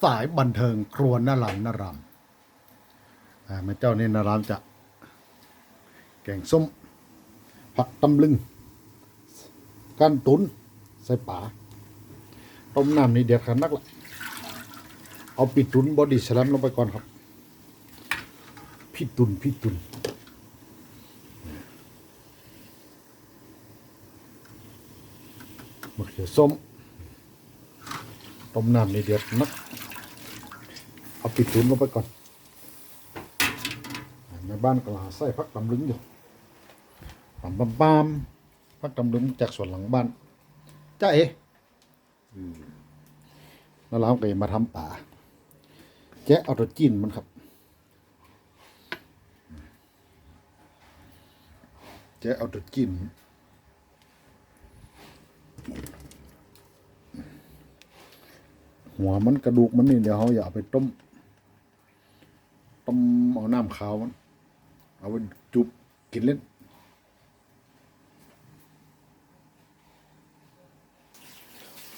สายบันเทิงครัวนารามนารามอ่าแม่เจ้านี่นารามจะ แกงส้ม ผักตำลึงก้านตุนใส่ป่าต้มน้ำนี่เดือดขนนักละเอาปิดตุนบอดี้สแลมลงไปก่อนครับ พี่ตุนพี่ตุนมะเขือส้ม ต้มน้ำนี่เดือดนัก เอาปิดตุนลงไปก่อนในบ้านก็หาใส่พักตำลึงอยู่ปั๊มปั๊มปั๊มพักตำลึงจากส่วนหลังบ้านจ้าเอ๋อืมแล้วเราก็มาทำป่าแกะเอาตัวจีนมันครับแกะเอาตัวจีน หัวมันกระดูกมันนี่เดี๋ยวเขาอย่าเอาไปต้ม ต้มเอาน้ำขาวมัน เอาไปจุบกินเล่น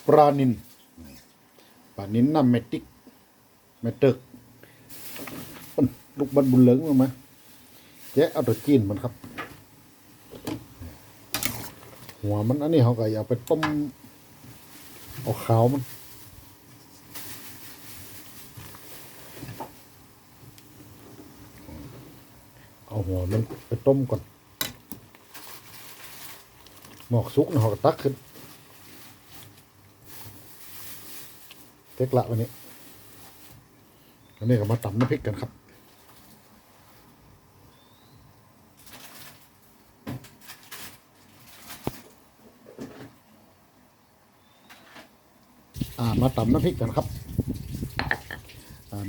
ปลานินปลานินน้ำเมติกเมเติกมันลูกบันบุญเหลิงมาไหมแกะเอาตัวจีนมันครับ หัวมันอันนี้เขาก็อยาเอาไปต้ม เอาขาวมัน เอา หัวมันไปต้มก่อน หมอกสุกนะเขาก็ตักขึ้นเท็กละวันนี้อันนี้ก็มาตำน้ำพริกกันครับมาตำน้ำพริกกันครับ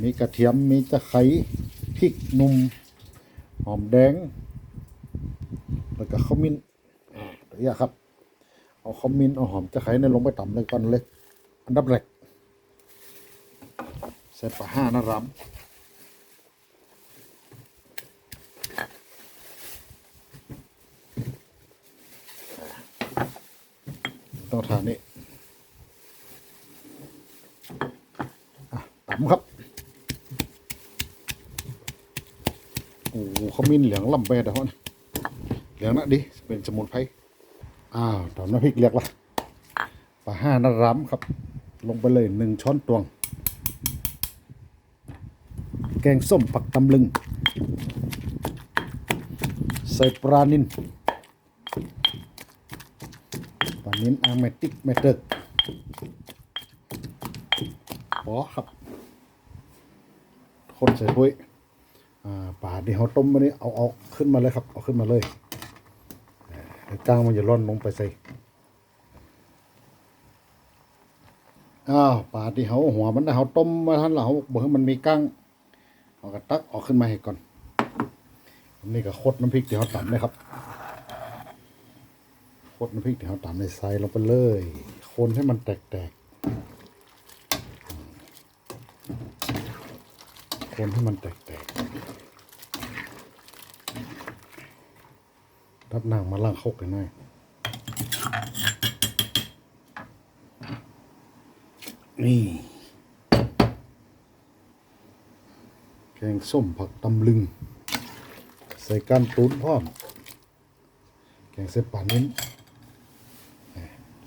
มีกระเทียม มีตะไคร้ พริกนุ่ม หอมแดง แล้วก็ข้าวมิ้นอ่าตัวนี้ครับ เอาข้าวมิ้นเอาหอมตะไคร้เนี่ยลงไปต่ำเลยก่อนเลย อันดับแรกใส่ปลาห้านะรำต้องทานนี้อะตำครับ โอ้โหเขามีเหลืองลำเบดอะวะนะเหลืองนะดิเป็นสมุนไพรอ้าวตำน้ำพริกเรียกละปลาห้านาร้ำครับ ลงไปเลยหนึ่งช้อนตวง แกงส้มผักตำลึง ใส่ปลานินปลานินอาเมติกเมเตอร์บอครับ คนใส่ถ้วย ป่าที่เขาต้มมานี่เอาเอาขึ้นมาเลยครับ เอาขึ้นมาเลยอ่าไอ้ก้างมันจะร่อนลงไปใส่อ้าวป่าที่เขาหัวมันเขาต้มมาท่านเราเขาบอกให้มันมีก้างเอากระตักออกขึ้นมาให้ก่อนนี่ก็โคตรน้ำพริกที่เขาตำเลยครับโคตรน้ำพริกที่เขาตำในใส่ลงไปเลย คนให้มันแตกๆ คนให้มันแตกๆรับนางมาล่างเขากันหน่อยนี่แกงส้มผักตำลึง ใส่กันตูนพร้อม แกงเส้นป่านนี้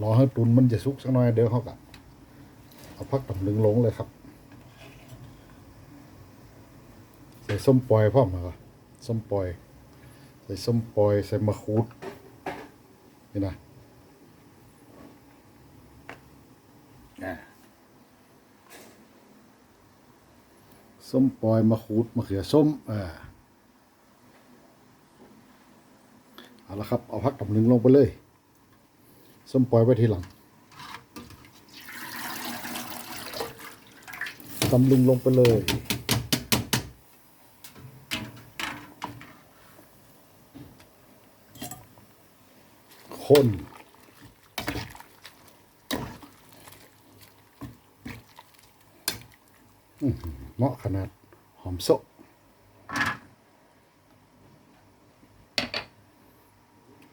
รอให้ตุนมันจะสุกสักหน่อยเดี๋ยวเขากะเอาผักตำลึงลงเลยครับ ใส่ส้มปล่อยพร้อมเหรอส้มปล่อย ใส่ส้มปล่อย ใส่มะขูดนี่นะส้มปล่อยมะขูดมะเขือส้มอ่าเอาละครับ เอาพักตำลึงลงไปเลย ส้มปล่อยไว้ทีหลังตำลึงลงไปเลย ค นเหมาะขนาดหอมโซ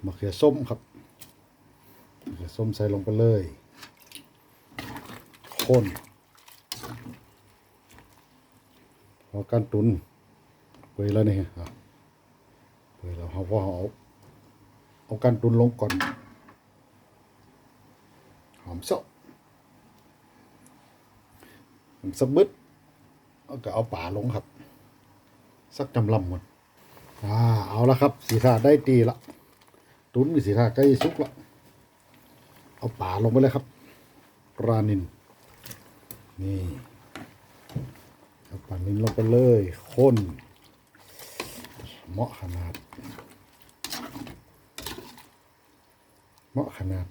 มะเขือส้มครับมะเขือส้มใส่ลงไปเลยคนอการตุนเปื่อยแล้วนี่อะเปื่อยแล้วเขาพอเอา เอาการตุนลงก่อน หอมเสาะมันสะบึดเอาก็เอาป่าลงครับ สักจำลำหมดอ่าเอาละครับ สีทาได้ตีละ ตุนมีสีทาใกล้สุกละเอาป่าลงไปเลยครับปลานินนี่เอาปลานินลงไปเลย ข้นเหมาะขนาด เหมาะขนาด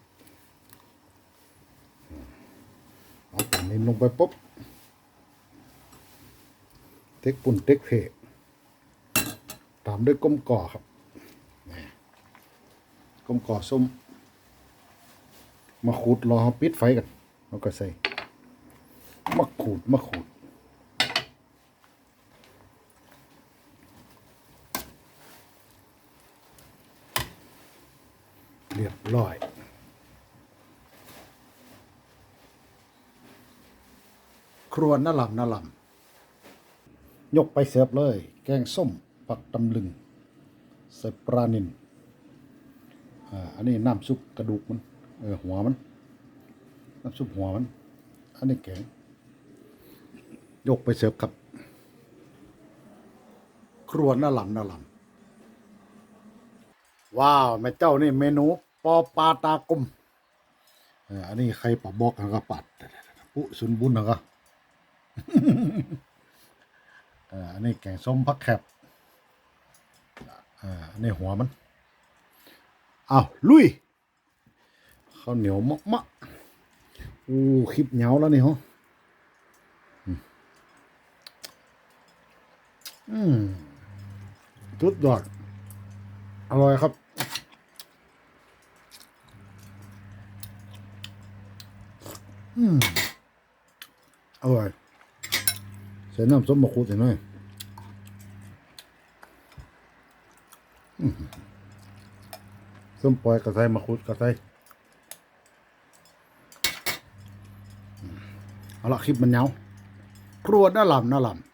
เอาปลานินลงไปปุ๊บเต็กปุ่นเต็กเพตามด้วยก้มก่อครับก้มก่อส้ม มาขูดรอปิดไฟกันแล้วก็ใส่มาขูดมาขูด เรียบร้อยครัวน่าลำน่าลำยกไปเสิร์ฟเลย แกงส้มปักตำลึง ใส่ปลานินอ่าอันนี้น้ำซุปกระดูกมันเออหัวมัน น้ำซุปหัวมัน อันนี้แกงยกไปเสิร์ฟครับ ครัวน่าลำน่าลำว้าว แม่เจ้านี่เมนู ปอปาตากลมอันนี้ใครปะบอกกันก็ปัดปุสุนบุญนะก็อออันนี้แกงส้มผักแคบบอันนี้หัวมันอ้าวลุยข้าวเหนียวมะมะอู้คลิปเหนียวแล้วนี่ฮะอืมอืมสุดยอดอร่อยครับ อืมอร่อยใส่น้ำส้มมะขูดใส่หน่อยอืมส้มปล่อยกระไทมะขูดกระไทเอาละคลิปมันยาวครัวน่าลำน่าลำ